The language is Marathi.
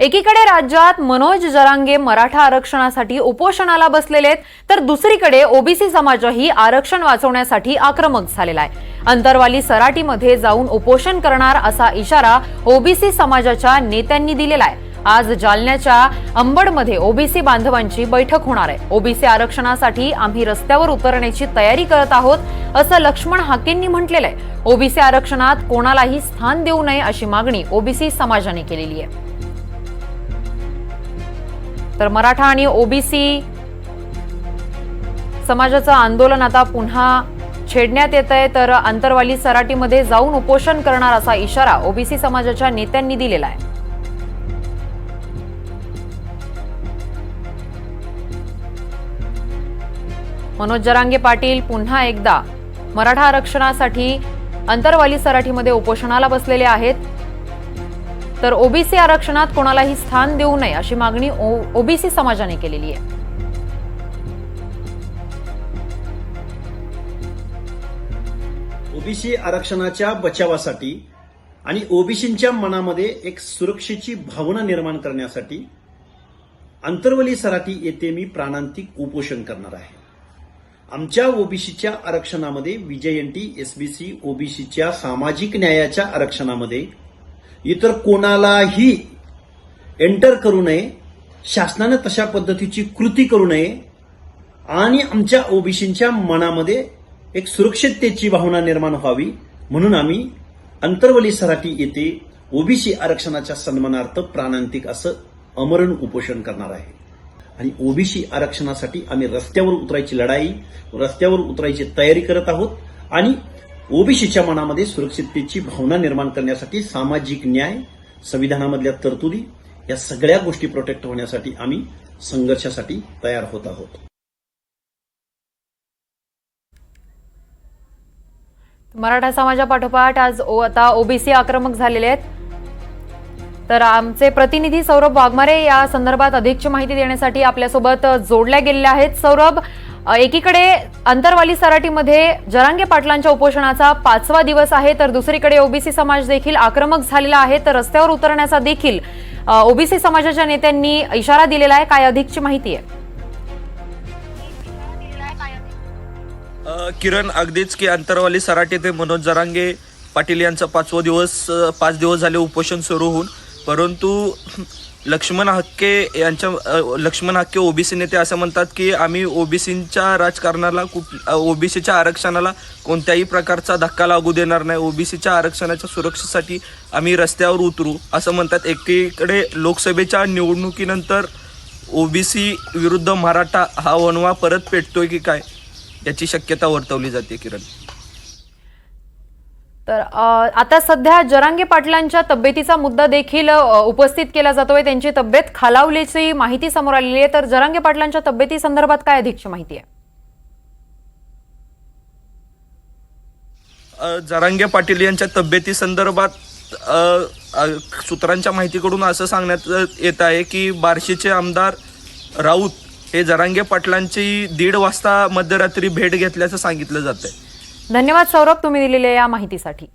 एकीकडे राज्यात मनोज जरांगे मराठा आरक्षणासाठी उपोषणाला बसलेले आहेत तर दुसरीकडे ओबीसी समाजही आरक्षण वाचवण्यासाठी आक्रमक झालेला आहे. अंतरवाली सराटीमध्ये जाऊन उपोषण करणार असा इशारा ओबीसी समाजाच्या नेत्यांनी दिलेला आहे. आज जालन्याच्या अंबडमध्ये ओबीसी बांधवांची बैठक होणार आहे. ओबीसी आरक्षणासाठी आम्ही रस्त्यावर उतरण्याची तयारी करत आहोत असं लक्ष्मण हाकेंनी म्हटलेलं आहे. ओबीसी आरक्षणात कोणालाही स्थान देऊ नये अशी मागणी ओबीसी समाजाने केलेली आहे. तर मराठा आणि ओबीसी समाजाचं आंदोलन आता पुन्हा छेडण्यात येत आहे. तर अंतरवाली सराटीमध्ये जाऊन उपोषण करणार असा इशारा ओबीसी समाजाच्या नेत्यांनी दिलेला आहे. मनोज जरांगे पाटील पुन्हा एकदा मराठा आरक्षणासाठी अंतरवाली सराठीमध्ये उपोषणाला बसलेले आहेत. तर ओबीसी आरक्षणात कोणालाही स्थान देऊ नये अशी मागणी ओबीसी समाजाने केलेली आहे. ओबीसी आरक्षणाच्या बचावासाठी आणि ओबीसींच्या मनामध्ये एक सुरक्षेची भावना निर्माण करण्यासाठी अंतर्वली सराठी येथे मी प्राणांतिक उपोषण करणार आहे. आमच्या ओबीसीच्या आरक्षणामध्ये विजयंती एसबीसी ओबीसीच्या सामाजिक न्यायाच्या आरक्षणामध्ये इतर कोणालाही एंटर करू नये शासनानं तशा पद्धतीची कृती करू नये आणि आमच्या ओबीसींच्या मनामध्ये एक सुरक्षिततेची भावना निर्माण व्हावी. म्हणून आम्ही अंतर्वली सराठी येथे ओबीसी आरक्षणाच्या सन्मानार्थ प्राणांतिक असं अमरण उपोषण करणार आहे. आणि ओबीसी आरक्षणासाठी आम्ही रस्त्यावर उतरायची लढाई रस्त्यावर उतरायची तयारी करत आहोत आणि ओबीसीच्या मनामध्ये सुरक्षिततेची भावना निर्माण करण्यासाठी सामाजिक न्याय संविधानामधल्या तरतुदी या सगळ्या गोष्टी प्रोटेक्ट होण्यासाठी आम्ही संघर्षासाठी तयार होत आहोत. मराठा समाजापाठोपाठ आज ओ आता ओबीसी आक्रमक झालेले आहेत. तर आमचे प्रतिनिधी सौरभ वाघमारे या संदर्भात अधिकची माहिती देण्यासाठी आपल्यासोबत जोडल्या गेलेल्या आहेत. सौरभ एकीकडे अंतरवाली सराटीमध्ये जरांगे पाटलांच्या उपोषणाचा पाचवा दिवस आहे तर दुसरीकडे ओबीसी समाज देखील आक्रमक झालेला आहे तर रस्त्यावर उतरण्याचा देखील ओबीसी समाजाच्या नेत्यांनी इशारा दिलेला आहे. काय अधिकची माहिती आहे? किरण अगदीच की अंतरवाली सराटी ते मनोज जरांगे पाटील यांचा पाचवा दिवस पाच दिवस झाले उपोषण सुरू होऊन परंतु लक्ष्मण हक्के यांच्या लक्ष्मण हक्के ओबीसी नेते असं म्हणतात की आम्ही ओबीसीच्या राजकारणाला कुठ ओबीसीच्या आरक्षणाला कोणत्याही प्रकारचा धक्का लागू देणार नाही. ओबीसीच्या आरक्षणाच्या सुरक्षेसाठी आम्ही रस्त्यावर उतरू असं म्हणतात. एकीकडे लोकसभेच्या निवडणुकीनंतर ओबीसी विरुद्ध मराठा हा वणवा परत पेटतोय की काय याची शक्यता वर्तवली जाते किरण. तर आता सध्या जरांगे पाटलांच्या तब्येतीचा मुद्दा देखील उपस्थित केला जातोय. त्यांची तब्येत खालावल्याची माहिती समोर आलेली आहे. तर जरांगे पाटलांच्या तब्येती संदर्भात काय अधिकची माहिती आहे? जरांगे पाटील यांच्या तब्येती संदर्भात सूत्रांच्या माहितीकडून असं सांगण्यात येत आहे की बार्शीचे आमदार राऊत हे जरांगे पाटलांची दीड वाजता मध्यरात्री भेट घेतल्याचं सांगितलं जात आहे धन्यवाद सौरभ तुम्ही दिलेल्या या माहितीसाठी.